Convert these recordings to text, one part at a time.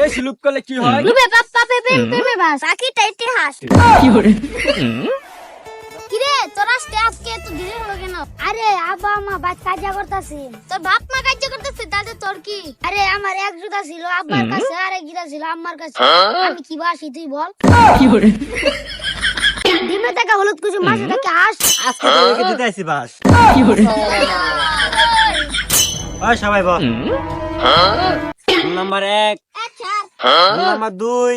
বেশি আচ্ছা করলে কি হয়? কিরে? তোর আজকে আজকে এত দেরি হলো কেন? আরে আব্বা আমা বাদ কাজা করতেছে। তোর বাপ মা কাজা করতেছে তাতে তোর কি? আরে আমার এক জুতা ছিল আব্বার কাছে আর এক জুতা ছিল আম্মার কাছে। আমি কি বাসি তুই বল। ডিমে টাকা হলুদ কিছু মাসে টাকা হাস। আজকে দিতে বাস? ওই সবাই বল। নাম্বার এক। আচ্ছা নাম্বার দুই।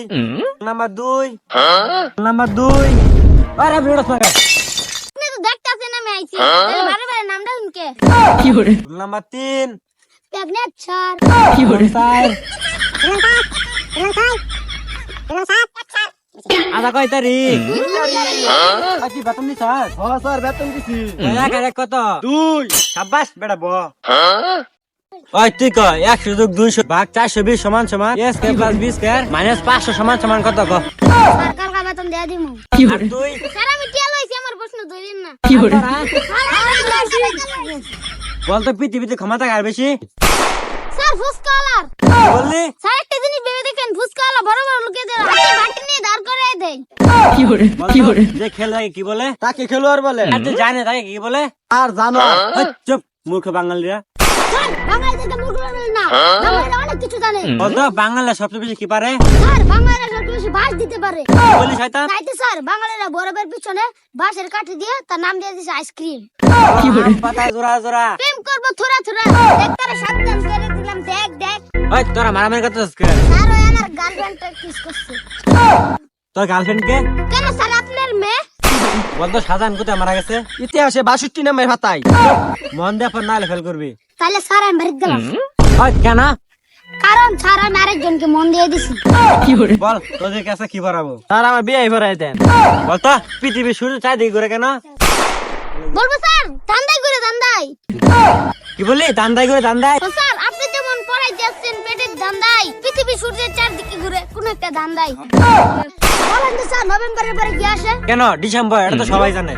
নাম্বার দুই। রুল নাম্বার দুই। আরে উনকে রুল নাম্বার তিন। চার আদা কয় তারিখ? আছি বেতন দিছ হ্যাঁ স্যার বেতন দিছি। কত? দুই। সাব্বাস বেটা ব। ওই তুই ক একশো যোগ দুইশো ভাগ চারশো বিশ সমান সমান এস কে প্লাস বিশ কে মাইনাস পাঁচশো সমান সমান কত ক? সরকার কা বেতন দেয়া দিমু। আর তুই স্যার আমি টিয়া লইছি আমার প্রশ্ন ধরেন না। বলতো পৃথিবীতে ক্ষমতা কার বেশি? স্যার ফুসকালার কি বললি? স্যার একটা জিনিস ভেবে দেখেন ফুসকালা বড় বড় লোকেদের হাতে বাটি নিয়ে দাঁড় করে দেয়। বলতো যে খেল থাকে কি বলে? তাকে খেলোয়াড় বলে। আর যে জানে তাকে কি বলে? আর জানো চুপ মূর্খ বাঙালিরা। বাঙালিদেরকে মূর্খ বলেন না। বাঙালিরা অনেক কিছু জানে। বলতো বাঙালিরা সবচেয়ে বেশি কি পারে? স্যার বাঙালিরা সবচেয়ে বেশি বাস দিতে পারে। বলি শয়তান? তাই তো স্যার বাঙালিরা বরফের পিছনে বাঁশের কাঠি দিয়ে তার নাম দিয়ে দিয়েছে আইসক্রিম। পাতা জোড়া জোড়া। প্রেম করব থোড়া থোড়া। দেখ তারা সাবধান করে দিলাম। দেখ দেখ। ওই তোরা মারামারি করতেছিস কে? স্যার ওই আমার গার্লফ্রেন্ডটা কিস করছে। তোর গার্লফ্রেন্ড কে? কেন বলতো শাহজাহান কোথায় মারা গেছে? ইতিহাসে বাষট্টি নামের ভাতাই। মন দিয়ে পর নাহলে ফেল করবি। তাহলে স্যার আমি গেলাম। কেন? কারণ স্যার আমি আরেকজনকে মন দিয়ে দিছি। বল তোদের কাছে কি বাড়াবো তার আমার বিয়ে ভরাই দেন। বলতো পৃথিবীর সূর্য চারিদিকে ঘুরে কেন? বলব স্যার ধান্দাই করে ধান্দাই কি বললি? দান্দাই ঘুরে দান্দাই তো স্যার আপনি যেমন পড়াই যাচ্ছেন পেটের ধান্দাই পৃথিবী সূর্যের চারদিকে ঘুরে কোন একটা ধান্দাই বলেন তো স্যার নভেম্বরের পরে কি আসে? কেন? ডিসেম্বর এটা তো সবাই জানে।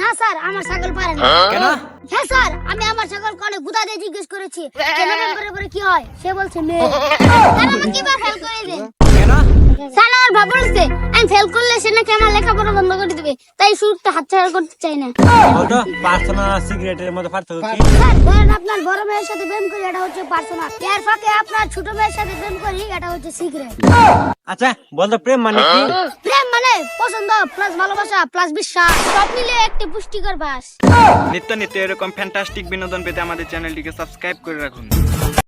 না স্যার আমার ছাগল পারে না। কেন? হ্যাঁ স্যার আমি আমার ছাগল কলে গুদা দিয়ে জিজ্ঞেস করেছি নভেম্বরের পরে কি হয়। সে বলছে মে। স্যার আমাকে এবার ফেল করে দেন কেন? স্যার আমার ভাব বলছে আমি ফেল করলে সে নাকি আমার লেখাপড়া বন্ধ করে দিবে। তাই সুরটা হাতছাড়া করতে চাই না। বলতো পার্সোনাল সিগারেটের মধ্যে পার্থক্য কি? ধরেন আপনার বড় মেয়ের সাথে প্রেম করি এটা হচ্ছে পার্সোনাল এর ফাঁকে আপনার ছোট মেয়ের সাথে প্রেম করি এটা হচ্ছে সিক্রেট আচ্ছা বলতো প্রেম মানে কি? প্রেম মানে পছন্দ প্লাস ভালোবাসা প্লাস বিশ্বাস সব মিলে একটি পুষ্টিকর বাস। নিত্য নিত্য এরকম ফ্যান্টাস্টিক বিনোদন পেতে আমাদের চ্যানেলটিকে সাবস্ক্রাইব করে রাখুন।